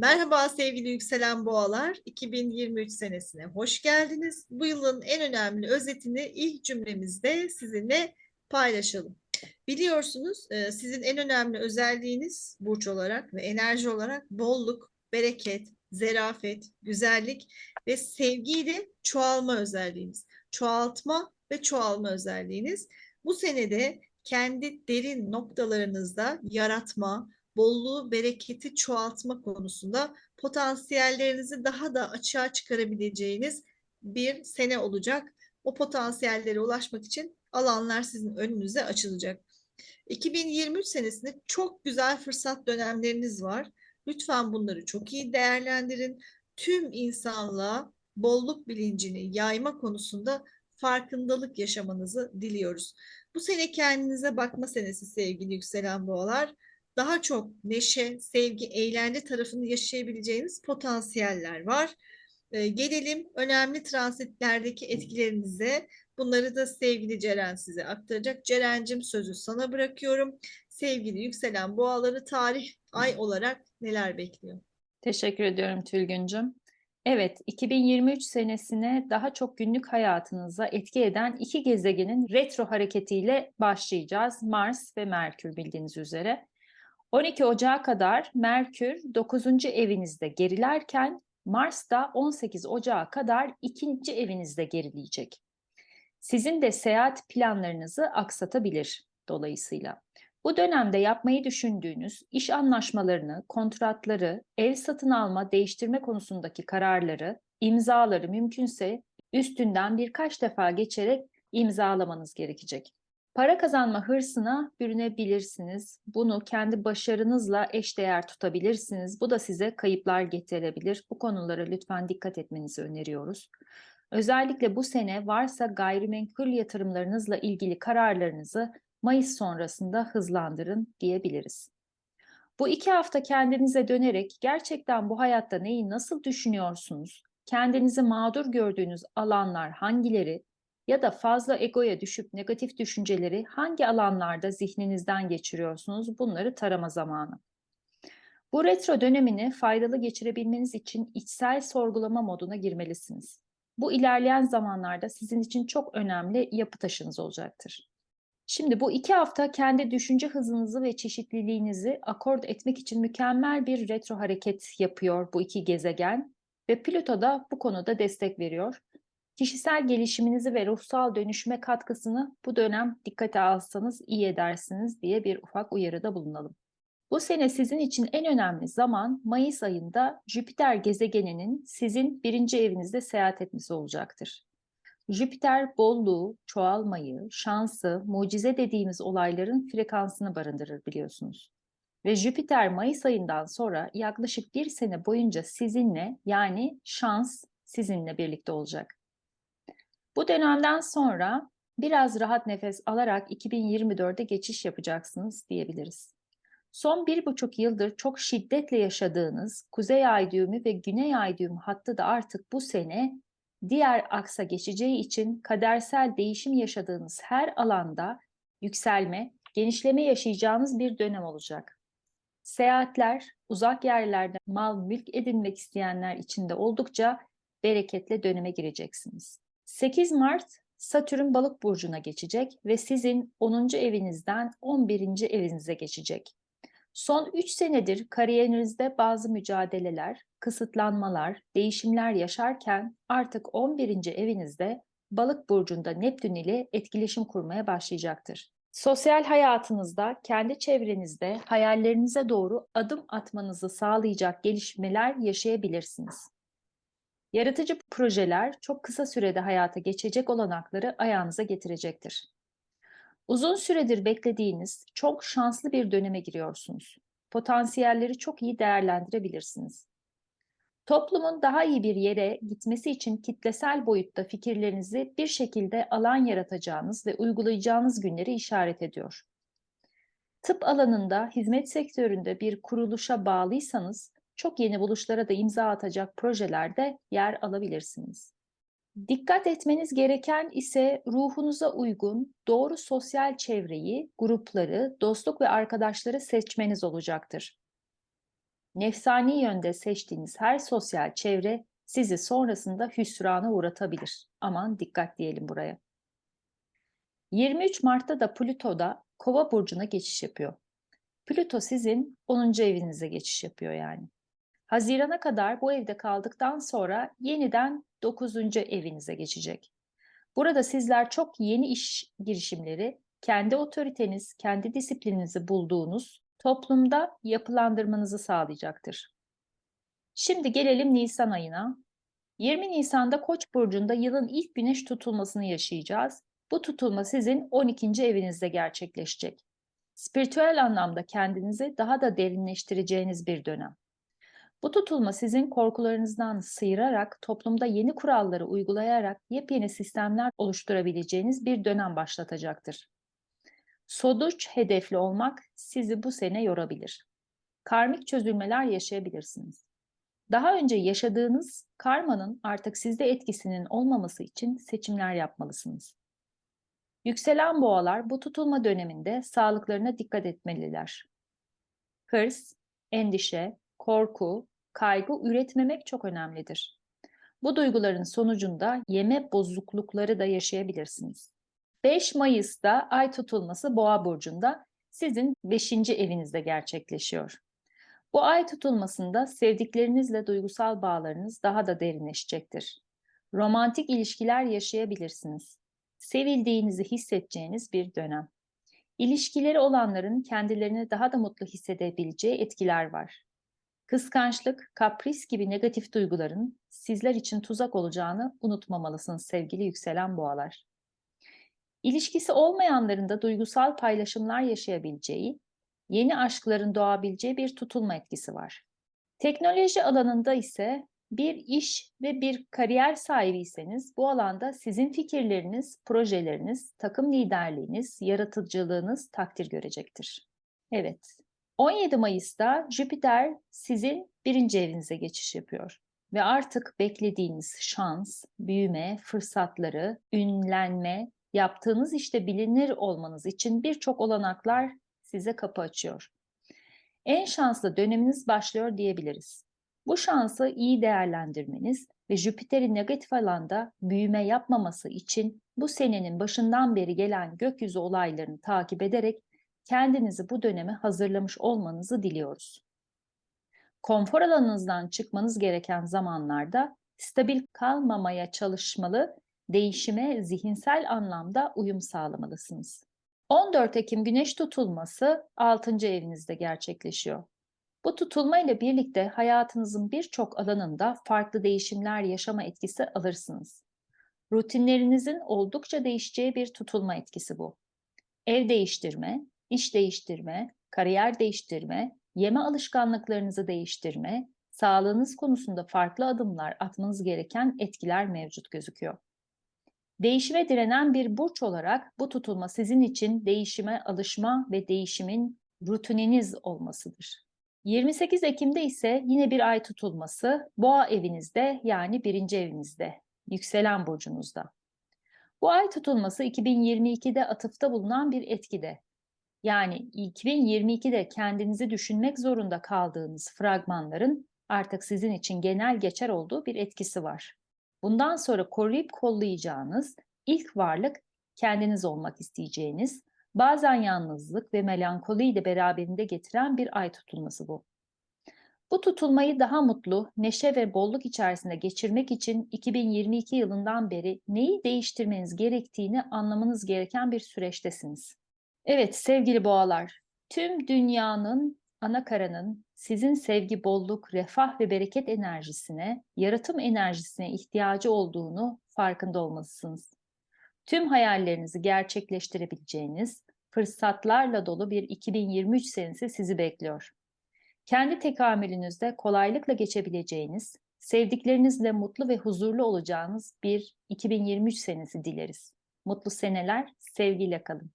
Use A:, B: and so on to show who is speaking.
A: Merhaba sevgili yükselen boğalar. 2023 senesine hoş geldiniz. Bu yılın en önemli özetini ilk cümlemizde sizinle paylaşalım. Biliyorsunuz e, sizin en önemli özelliğiniz burç olarak ve enerji olarak bolluk, bereket, zerafet, güzellik ve sevgiyle çoğalma özelliğiniz. Çoğaltma ve çoğalma özelliğiniz. Bu senede kendi derin noktalarınızda yaratma, bolluğu, bereketi çoğaltma konusunda potansiyellerinizi daha da açığa çıkarabileceğiniz bir sene olacak. O potansiyellere ulaşmak için alanlar sizin önünüze açılacak. 2023 senesinde çok güzel fırsat dönemleriniz var. Lütfen bunları çok iyi değerlendirin. Tüm insanlığa bolluk bilincini yayma konusunda farkındalık yaşamanızı diliyoruz. Bu sene kendinize bakma senesi sevgili yükselen boğalar daha çok neşe, sevgi, eğlence tarafını yaşayabileceğiniz potansiyeller var. Ee, gelelim önemli transitlerdeki etkilerinize. Bunları da sevgili Ceren size aktaracak. Ceren'cim sözü sana bırakıyorum. Sevgili yükselen boğaları tarih, ay olarak neler bekliyor?
B: Teşekkür ediyorum Tülgüncüm. Evet, 2023 senesine daha çok günlük hayatınıza etki eden iki gezegenin retro hareketiyle başlayacağız. Mars ve Merkür bildiğiniz üzere. 12 Ocağı kadar Merkür 9. evinizde gerilerken Mars da 18 Ocağı kadar ikinci evinizde gerileyecek. Sizin de seyahat planlarınızı aksatabilir dolayısıyla. Bu dönemde yapmayı düşündüğünüz iş anlaşmalarını, kontratları, ev satın alma, değiştirme konusundaki kararları, imzaları mümkünse üstünden birkaç defa geçerek imzalamanız gerekecek. Para kazanma hırsına bürünebilirsiniz. Bunu kendi başarınızla eşdeğer tutabilirsiniz. Bu da size kayıplar getirebilir. Bu konulara lütfen dikkat etmenizi öneriyoruz. Özellikle bu sene varsa gayrimenkul yatırımlarınızla ilgili kararlarınızı Mayıs sonrasında hızlandırın diyebiliriz. Bu iki hafta kendinize dönerek gerçekten bu hayatta neyi nasıl düşünüyorsunuz? Kendinizi mağdur gördüğünüz alanlar hangileri? Ya da fazla egoya düşüp negatif düşünceleri hangi alanlarda zihninizden geçiriyorsunuz? Bunları tarama zamanı. Bu retro dönemini faydalı geçirebilmeniz için içsel sorgulama moduna girmelisiniz. Bu ilerleyen zamanlarda sizin için çok önemli yapı taşınız olacaktır. Şimdi bu iki hafta kendi düşünce hızınızı ve çeşitliliğinizi akord etmek için mükemmel bir retro hareket yapıyor bu iki gezegen ve Plüto da bu konuda destek veriyor. Kişisel gelişiminizi ve ruhsal dönüşüme katkısını bu dönem dikkate alsanız iyi edersiniz diye bir ufak uyarıda bulunalım. Bu sene sizin için en önemli zaman Mayıs ayında Jüpiter gezegeninin sizin birinci evinizde seyahat etmesi olacaktır. Jüpiter bolluğu, çoğalmayı, şansı, mucize dediğimiz olayların frekansını barındırır biliyorsunuz. Ve Jüpiter Mayıs ayından sonra yaklaşık bir sene boyunca sizinle yani şans sizinle birlikte olacak. Bu dönemden sonra biraz rahat nefes alarak 2024'e geçiş yapacaksınız diyebiliriz. Son bir buçuk yıldır çok şiddetle yaşadığınız Kuzey Ay düğümü ve Güney Ay düğümü hattı da artık bu sene diğer aksa geçeceği için kadersel değişim yaşadığınız her alanda yükselme, genişleme yaşayacağınız bir dönem olacak. Seyahatler, uzak yerlerde mal mülk edinmek isteyenler için de oldukça bereketle döneme gireceksiniz. 8 Mart Satürn balık burcuna geçecek ve sizin 10. evinizden 11. evinize geçecek. Son 3 senedir kariyerinizde bazı mücadeleler, kısıtlanmalar, değişimler yaşarken artık 11. evinizde balık burcunda Neptün ile etkileşim kurmaya başlayacaktır. Sosyal hayatınızda, kendi çevrenizde hayallerinize doğru adım atmanızı sağlayacak gelişmeler yaşayabilirsiniz. Yaratıcı projeler çok kısa sürede hayata geçecek olanakları ayağınıza getirecektir. Uzun süredir beklediğiniz çok şanslı bir döneme giriyorsunuz. Potansiyelleri çok iyi değerlendirebilirsiniz. Toplumun daha iyi bir yere gitmesi için kitlesel boyutta fikirlerinizi bir şekilde alan yaratacağınız ve uygulayacağınız günleri işaret ediyor. Tıp alanında, hizmet sektöründe bir kuruluşa bağlıysanız çok yeni buluşlara da imza atacak projelerde yer alabilirsiniz. Dikkat etmeniz gereken ise ruhunuza uygun doğru sosyal çevreyi, grupları, dostluk ve arkadaşları seçmeniz olacaktır. nefsani yönde seçtiğiniz her sosyal çevre sizi sonrasında hüsrana uğratabilir. Aman dikkat diyelim buraya. 23 Mart'ta da Plüto da Kova burcuna geçiş yapıyor. Plüto sizin 10. evinize geçiş yapıyor yani. Hazirana kadar bu evde kaldıktan sonra yeniden 9. evinize geçecek. Burada sizler çok yeni iş girişimleri, kendi otoriteniz, kendi disiplininizi bulduğunuz toplumda yapılandırmanızı sağlayacaktır. Şimdi gelelim Nisan ayına. 20 Nisan'da Koç burcunda yılın ilk güneş tutulmasını yaşayacağız. Bu tutulma sizin 12. evinizde gerçekleşecek. Spiritüel anlamda kendinizi daha da derinleştireceğiniz bir dönem. Bu tutulma sizin korkularınızdan sıyırarak toplumda yeni kuralları uygulayarak yepyeni sistemler oluşturabileceğiniz bir dönem başlatacaktır. Sonuç hedefli olmak sizi bu sene yorabilir. Karmik çözülmeler yaşayabilirsiniz. Daha önce yaşadığınız karmanın artık sizde etkisinin olmaması için seçimler yapmalısınız. Yükselen boğalar bu tutulma döneminde sağlıklarına dikkat etmeliler. Hırs, endişe, korku, kaygı üretmemek çok önemlidir. Bu duyguların sonucunda yeme bozuklukları da yaşayabilirsiniz. 5 Mayıs'ta ay tutulması Boğa burcunda sizin 5. evinizde gerçekleşiyor. Bu ay tutulmasında sevdiklerinizle duygusal bağlarınız daha da derinleşecektir. Romantik ilişkiler yaşayabilirsiniz. Sevildiğinizi hissedeceğiniz bir dönem. İlişkileri olanların kendilerini daha da mutlu hissedebileceği etkiler var. Kıskançlık, kapris gibi negatif duyguların sizler için tuzak olacağını unutmamalısınız sevgili yükselen boğalar. İlişkisi olmayanların da duygusal paylaşımlar yaşayabileceği, yeni aşkların doğabileceği bir tutulma etkisi var. Teknoloji alanında ise bir iş ve bir kariyer sahibiyseniz bu alanda sizin fikirleriniz, projeleriniz, takım liderliğiniz, yaratıcılığınız takdir görecektir. Evet, 17 Mayıs'ta Jüpiter sizin birinci evinize geçiş yapıyor. Ve artık beklediğiniz şans, büyüme, fırsatları, ünlenme, yaptığınız işte bilinir olmanız için birçok olanaklar size kapı açıyor. En şanslı döneminiz başlıyor diyebiliriz. Bu şansı iyi değerlendirmeniz ve Jüpiter'in negatif alanda büyüme yapmaması için bu senenin başından beri gelen gökyüzü olaylarını takip ederek kendinizi bu döneme hazırlamış olmanızı diliyoruz. Konfor alanınızdan çıkmanız gereken zamanlarda stabil kalmamaya çalışmalı, değişime zihinsel anlamda uyum sağlamalısınız. 14 Ekim Güneş tutulması 6. evinizde gerçekleşiyor. Bu tutulma ile birlikte hayatınızın birçok alanında farklı değişimler yaşama etkisi alırsınız. Rutinlerinizin oldukça değişeceği bir tutulma etkisi bu. Ev değiştirme, iş değiştirme, kariyer değiştirme, yeme alışkanlıklarınızı değiştirme, sağlığınız konusunda farklı adımlar atmanız gereken etkiler mevcut gözüküyor. Değişime direnen bir burç olarak bu tutulma sizin için değişime alışma ve değişimin rutininiz olmasıdır. 28 Ekim'de ise yine bir ay tutulması Boğa evinizde yani birinci evinizde, yükselen burcunuzda. Bu ay tutulması 2022'de atıfta bulunan bir etkide. Yani 2022'de kendinizi düşünmek zorunda kaldığınız fragmanların artık sizin için genel geçer olduğu bir etkisi var. Bundan sonra koruyup kollayacağınız ilk varlık kendiniz olmak isteyeceğiniz, bazen yalnızlık ve melankoliyi de beraberinde getiren bir ay tutulması bu. Bu tutulmayı daha mutlu, neşe ve bolluk içerisinde geçirmek için 2022 yılından beri neyi değiştirmeniz gerektiğini anlamanız gereken bir süreçtesiniz. Evet sevgili boğalar, tüm dünyanın, ana karanın sizin sevgi, bolluk, refah ve bereket enerjisine, yaratım enerjisine ihtiyacı olduğunu farkında olmalısınız. Tüm hayallerinizi gerçekleştirebileceğiniz, fırsatlarla dolu bir 2023 senesi sizi bekliyor. Kendi tekamülünüzde kolaylıkla geçebileceğiniz, sevdiklerinizle mutlu ve huzurlu olacağınız bir 2023 senesi dileriz. Mutlu seneler, sevgiyle kalın.